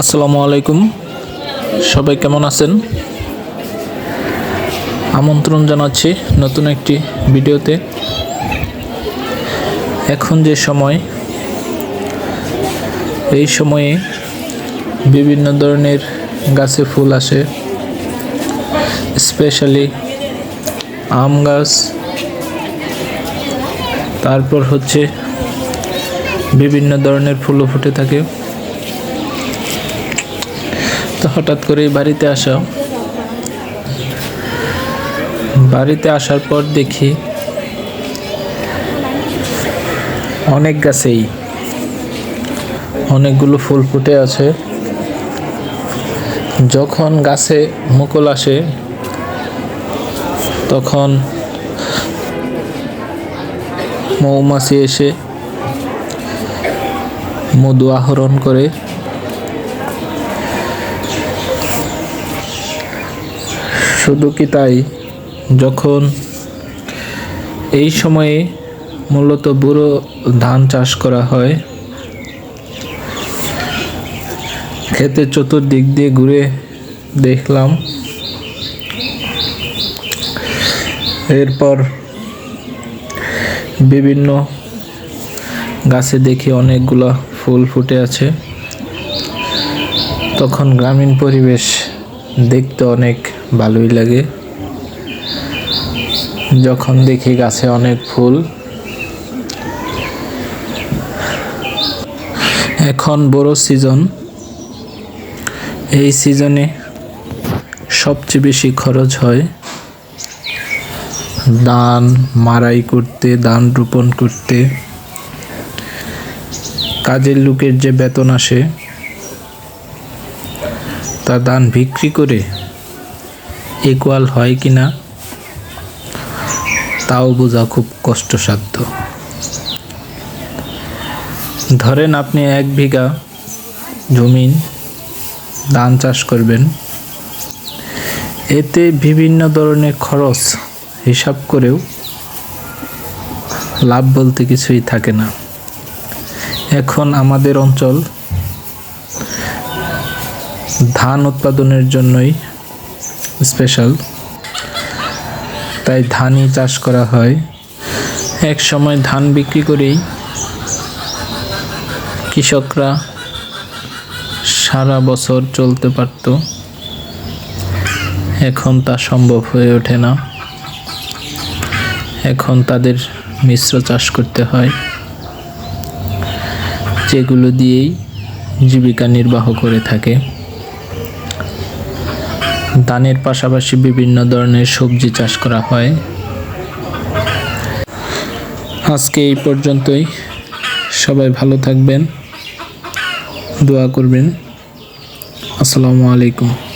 আসসালামু আলাইকুম। সবাই কেমন আছেন? আমন্ত্রণ জানাচ্ছি নতুন একটি ভিডিওতে। এখন যে সময়, এই সময়ে বিভিন্ন ধরনের গাছে ফুল আসে। স্পেশালি আম গাছ, তারপর হচ্ছে বিভিন্ন ধরনের ফুলও ফুটে থাকে। তো হঠাৎ করে বাড়িতে আসা। বাড়িতে আসার পর দেখি অনেক গাছেই, অনেকগুলো ফুল ফুটে আছে। যখন গাছে মুকুল আসে, তখন মৌমাছি এসে মধু আহরণ করে। শুধু কি তাই? যখন এই সময়ে মূলত বুড়ো ধান চাষ করা হয়, ক্ষেতের চতুর্দিক দিয়ে ঘুরে দেখলাম, এরপর বিভিন্ন গাছে দেখি অনেকগুলো ফুল ফুটে আছে। তখন গ্রামীণ পরিবেশ দেখতে অনেক ভালোই লাগে। যখন দেখি গাছে অনেক ফুল, এখন বড় সিজন এই সিজনে সবচেয়ে বেশি খরচ হয় ধান মারাই করতে, ধান রোপণ করতে। কাজের লোকের যে বেতন আসে, তা ধান বিক্রি করে ইকুয়াল হয় কি না তাও বোঝা খুব কষ্টসাধ্য। ধরেন আপনি এক বিঘা জমিন, ধান চাষ করবেন। এতে বিভিন্ন ধরনের খরচ হিসাব করেও লাভ বলতে কিছুই থাকে না। এখন আমাদের অঞ্চল ধান উৎপাদনের জন্যই স্পেশাল তাই ধানই চাষ করা হয়। এক সময় ধান বিক্রি করেই কৃষকরা সারা বছর চলতে পারত। এখন তা সম্ভব হয়ে ওঠে না। এখন তাদের মিশ্র চাষ করতে হয়। যেগুলো দিয়েই জীবিকা নির্বাহ করে থাকে। ধানের পাশাপাশি বিভিন্ন ধরনের সবজি চাষ করা হয়। আজকে এই পর্যন্তই। সবাই ভালো থাকবেন। দোয়া করবেন। আসসালামু আলাইকুম।